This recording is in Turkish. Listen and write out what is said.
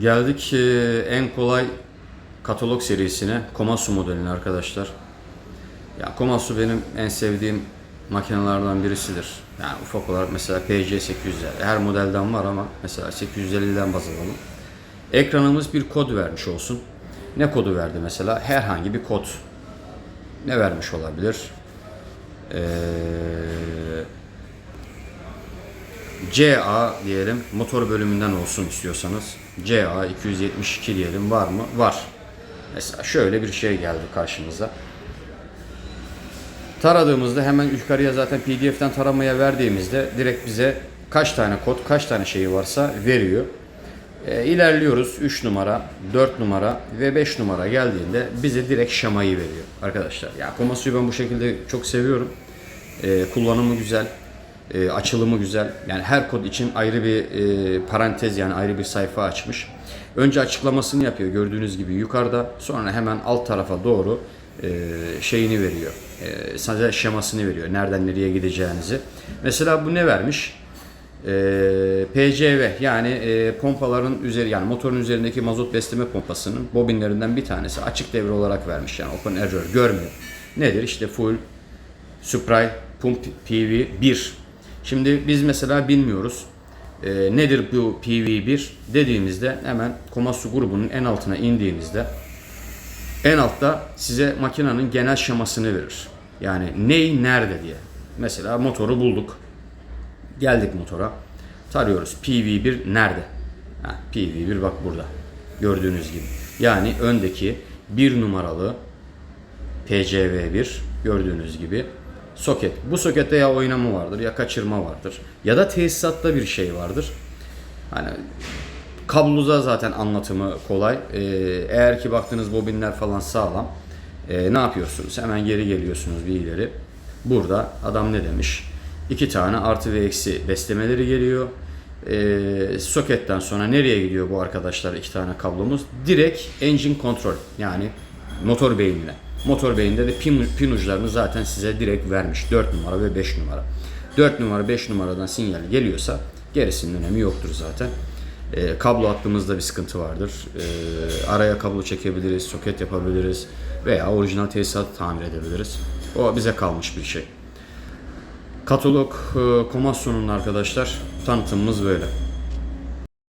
Geldik e, en kolay katalog serisine. Komatsu modeline arkadaşlar. Ya Komatsu benim en sevdiğim makinelerden birisidir. Yani ufak olarak mesela PC 850 her modelden var ama mesela 850'den baz alalım. Ekranımız bir kod vermiş olsun. Ne kodu verdi mesela? Herhangi bir kod. Ne vermiş olabilir? Ee, CA diyelim motor bölümünden olsun istiyorsanız CA 272 diyelim var mı? Var. Mesela şöyle bir şey geldi karşımıza. Taradığımızda hemen yukarıya zaten PDF'den taramaya verdiğimizde direkt bize kaç tane kod, kaç tane şeyi varsa veriyor. E, ilerliyoruz 3 numara, 4 numara ve 5 numara geldiğinde bize direkt şemayı veriyor arkadaşlar. Ya Komatsu'yu ben bu şekilde çok seviyorum. E, kullanımı güzel, e, açılımı güzel. Yani her kod için ayrı bir e, parantez yani ayrı bir sayfa açmış. Önce açıklamasını yapıyor gördüğünüz gibi yukarıda. Sonra hemen alt tarafa doğru e, şeyini veriyor. E, sadece şemasını veriyor. Nereden nereye gideceğinizi. Mesela bu ne vermiş? E, PCV yani e, pompaların üzeri yani motorun üzerindeki mazot besleme pompasının bobinlerinden bir tanesi açık devre olarak vermiş yani open error görmüyor. Nedir? İşte full Supray Pump PV 1. Şimdi biz mesela bilmiyoruz. E, nedir bu PV1 dediğimizde hemen Komatsu grubunun en altına indiğinizde en altta size makinenin genel şemasını verir. Yani ney nerede diye. Mesela motoru bulduk. Geldik motora. Tarıyoruz. PV1 nerede? Ha, PV1 bak burada. Gördüğünüz gibi. Yani öndeki bir numaralı PCV1 gördüğünüz gibi soket. Bu sokette ya oynama vardır ya kaçırma vardır. Ya da tesisatta bir şey vardır. Hani kabloda zaten anlatımı kolay. Ee, eğer ki baktığınız bobinler falan sağlam. ee, ne yapıyorsunuz? Hemen geri geliyorsunuz bir ileri. Burada adam ne demiş? İki tane artı ve eksi beslemeleri geliyor. Ee, soketten sonra nereye gidiyor bu arkadaşlar iki tane kablomuz? Direkt engine control yani motor beynine. Motor beyinde de pin, pin uçlarını zaten size direkt vermiş. 4 numara ve 5 numara. 4 numara 5 numaradan sinyal geliyorsa gerisinin önemi yoktur zaten. Ee, kablo attığımızda bir sıkıntı vardır. Ee, araya kablo çekebiliriz, soket yapabiliriz veya orijinal tesisat tamir edebiliriz. O bize kalmış bir şey. Katalog e, Komatsu'nun arkadaşlar tanıtımımız böyle.